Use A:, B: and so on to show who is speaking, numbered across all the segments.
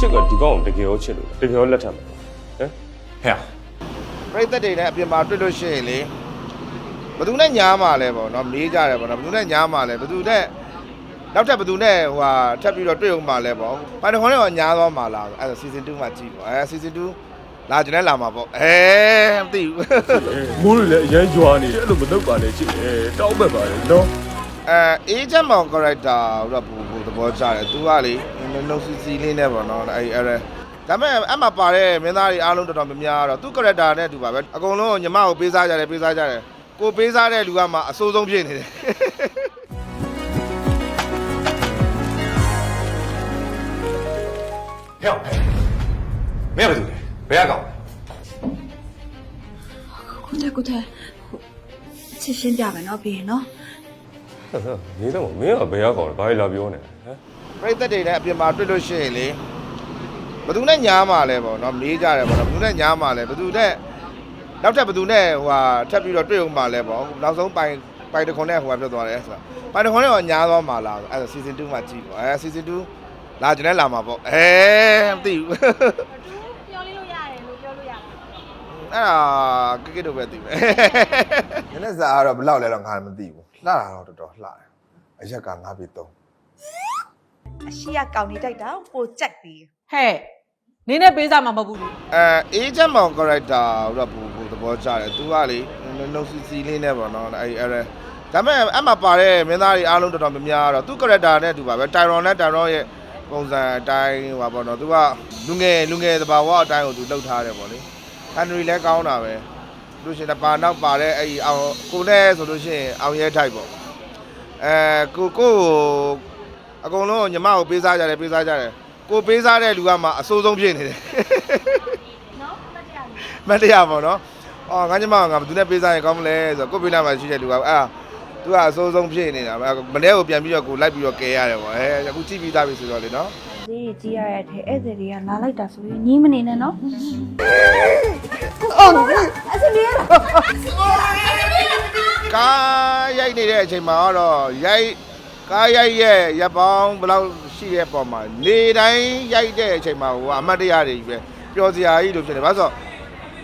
A: ချစ်ကဒီကောင်ကိုတကယ်ရောချစ်လို့တကယ်ရောလက်ထပ်မယ်ဟမ်
B: ဟဲ့
C: ပြိသက်တွေနဲ့အပြင်မှာတွေ့လို့ရှိရင်လေဘယ်သူနဲ့ညားမှာလဲပေါ့နော်မေးကြတယ်ပေါ့နော်ဘယ်သူနဲ့ညားမှာလဲဘယ်သူနဲ့နောက်ထပ်ဘယ်သူနဲ့ဟိုဟာထပ်ပြီးတော့တွေ့အောင်မှာလဲပေါ့ပိုင်တခွန်နဲ့ကညားသွားမှာလားအဲ့ဒါ season 2မှာကြည့်ပေါ့အဲ season 2လာကျင်နဲ့လာမှာပေါ့အဲမသိဘူး
A: မိုးလည်းအရန်ကြွားနေတယ်အဲ့လိုမလုပ်ပါနဲ့ချစ်တယ်တောင်းပက်ပါလေနော်
C: အဲအေဂျင့်မောင် character တော့ဘူဘူသဘောကျတယ်သူကလေနှုတ်စီစီလေးနဲ့ပေါ့နော်အဲအဲဒါပေမဲ့အမှပါတဲ့မင်းသားတွေအားလုံးတော်တော်များများတော့သူ character နဲ့တူပါပဲအကုန်လုံးညီမကိုပေးစားကြတယ်ပေးစားကြတယ်ကိုပေးစားတဲ့လူကမှအဆိုးဆုံးဖြစ်နေတယ်
B: ဟဲ့ဟဲ့မင်းကဘာလုပ်လဲဘယ်ကကောင်
D: ကိုတဲ့ကိုတဲ့ချစ်ရှင်းပြမယ်နော်ပြီးရင်နော်
A: နေတော့မင်းကဘယ်ရောက်ကောင်လဲဘာလဲလာပြောနေဟမ်
C: ပြိသက်တွေနဲ့အပြင်မှာတွေ့လို့ရှိရင်လေဘယ်သူနဲ့ညားမှာလဲပေါ့နော်မေးကြတယ်ပေါ့နော်ဘယ်သူနဲ့ညားမှာလဲဘယ်သူနဲ့နောက်ထပ်ဘယ်သူနဲ့ဟိုဟာထပ်ပြီးတော့တွေ့အောင်မှာလဲပေါ့နောက်ဆုံးပိုင်ပိုင်တခွန်နဲ့ဟိုဟာပြောသွားတယ်ဆိုတာပိုင်တခွန်နဲ့ကညားသွားမှာလားအဲ့ဒါ season 2မှာကြည့်ပေါ့အဲ season 2လာကျင်နဲ့လာမှာပေါ့အဲမသိဘူး
E: ပြောလေးလို့ရတယ်လို့ပြောလို့ရတယ်
C: အဲ့ဒါကိကိတို့ပဲသိမယ်နည်းနည်းစားကတော့ဘယ်လောက်လဲတော့ငါမသိဘူးလှတာတော့တော်တော်လှတယ်အရက်က9ပြီ3
F: အရှိရကောင်းနေတိုက်တာပိုကြိုက်ပြီး
G: ဟဲ့နင်းနဲ့ပေးစားမှာမဟုတ်ဘူးလေ
C: အဲအေဂျင့်မောင် character တော့ဘူဘူသဘောကျတယ်သူကလေနှုတ်စီစီလေးနဲ့ပေါ့နော်အဲအဲဒါပေမဲ့အမှပါတဲ့မင်းသားတွေအားလုံးတော်တော်များများတော့သူ character နဲ့တူပါပဲတိုင်ရွန်နဲ့တိုင်ရွန်ရဲ့ပုံစံအတိုင်းဟိုပါပေါ့နော်သူကလူငယ်လူငယ်သဘာဝအတိုင်းကိုသူလှုပ်ထားတယ်ပေါ့လေ ဟန်နရီလည်းကောင်းတာပဲလို့ရှိရင်ပါနောက်ပါတဲ့အဲ့ဒီအောင်ကိုနဲ့ဆိုလို့ရှိရင်အောင်ရဲထိုက်ပေါ့အဲကိုကိုကိုအကုန်လုံးညီမကိုပေးစားကြတယ်ပေးစားကြတယ်ကိုပေးစားတဲ့လူကမှအဆိုးဆုံးဖြစ်နေတယ်
E: နော်မတရားဘူး
C: မတ်တရားပေါ့နော်။အော်ငါညမကငါဘယ်သူနဲ့ပေးစားရင်ကောင်းမလဲဆိုတော့ကိုပိနာမှာရှိတဲ့လူကအဲ့ဒါသူကအစိုးဆုံးဖြစ်နေတာပဲမနေ့ကိုပြန်ပြီးတော့ကိုလိုက်ပြီးတော့ကဲရတယ်ပေါ့အဲအခုကြည့်ပြီးသားပြီဆိုတော့လေနော်
D: ဈေးကြီးရတဲ့ထဲဧည့်သည်တွေကလာလိုက်တာဆိုရင်ညီးမနေနဲ့နော်
C: ကားရိုက်နေတဲ့အချိန်မှာတော့ရိုက်ကားရိုက်ရဲ့ရပ်ပေါင်းဘယ်လောက်ရှိရဲ့ပုံမှာနေတိုင်းရိုက်တဲ့အချိန်မှာဟိုကအမတ်တရားတွေကြီးပဲပျော်စရာကြီးလို့ဖြစ်နေဘာလို့ဆိုတော့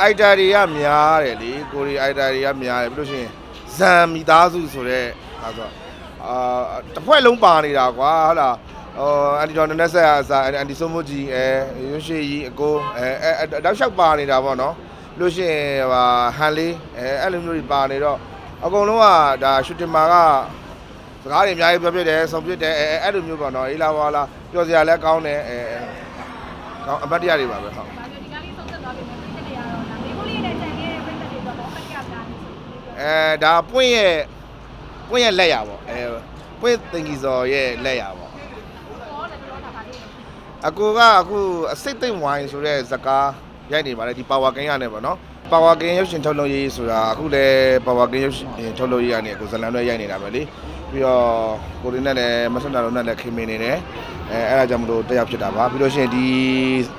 C: အိုက်တာတွေကများတယ်လေကိုရီအိုက်တာတွေကများတယ်ပြီးလို့ရှိရင်ဇမ်မိသားစုဆိုတဲ့ဟာဆိုတော့အာတစ်ဖွဲ့လုံးပါနေတာကွာဟုတ်လား ဟိုအန်တီတော်နနက်ဆက်အစားအန်တီဆိုမိုဂျီအဲရွှေရှိကြီးအကိုအဲအဲတောက်လျှောက်ပါနေတာပေါ့နော်ပြီးလို့ရှိရင်ဟာဟန်လေးအဲအဲ့လိုမျိုးတွေပါနေတော့အကုန်လုံးကဒါရှူတင်မာကစကားတွေအများကြီးပြောပြတယ်ဆုံပြတယ်အဲအဲ့လိုမျိုးပေါ့နော်အေးလာဝါလာပြောစရာလည်းကောင်းတယ်အဲကောင်းအပတ်တရားတွေပါပဲဟုတ်
E: ဒါဆိုဒီကားလေးဆုံးသက်သွားပြီမယ်ပြည့်တယ်ရတော့ဒါမေကိုလေးနဲ့ကြံခဲ့တဲ့ပြည့်တဲ့တွေတော့ဘာမှမကပ်တာနေဆိုပြီးပြော
C: အဲဒါပွင့်ရဲ့ပွင့်ရဲ့လက်ရပေါ့အဲပွင့်တင်ကြီးစော်ရဲ့လက်ရပေါ့
E: တော့လည်းတော့တာပါလေ
C: အကူကအခုအစိတ်သိမ့်ဝိုင်းဆိုတဲ့ဇကားရိုက်နေပါတယ်ဒီ power gain ရနေပေါ့နော် power gain ရုပ်ရှင်ထုတ်လုပ်ရေးဆိုတာအခုလည်း power gain ရုပ်ရှင်ထုတ်လုပ်ရေးရနေအခုဇလန်တွေရိုက်နေတာပဲလေပြီးတော့ကိုရင်းနဲ့လည်းမဆွမ်းတာလုံးနဲ့လည်းခင်မင်နေတယ်အဲအဲ့ဒါကြောင့်မလို့တက်ရောက်ဖြစ်တာပါပြီးလို့ရှိရင်ဒီ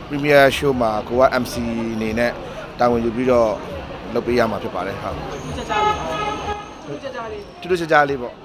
C: premier show မှာကိုက MC အနေနဲ့တာဝန်ယူပြီးတော့လုပ်ပေးရမှာဖြစ်ပါတယ်ဟုတ်
G: ကြကြလေးကြကြလေး
C: တူတူချာချာလေးပေါ့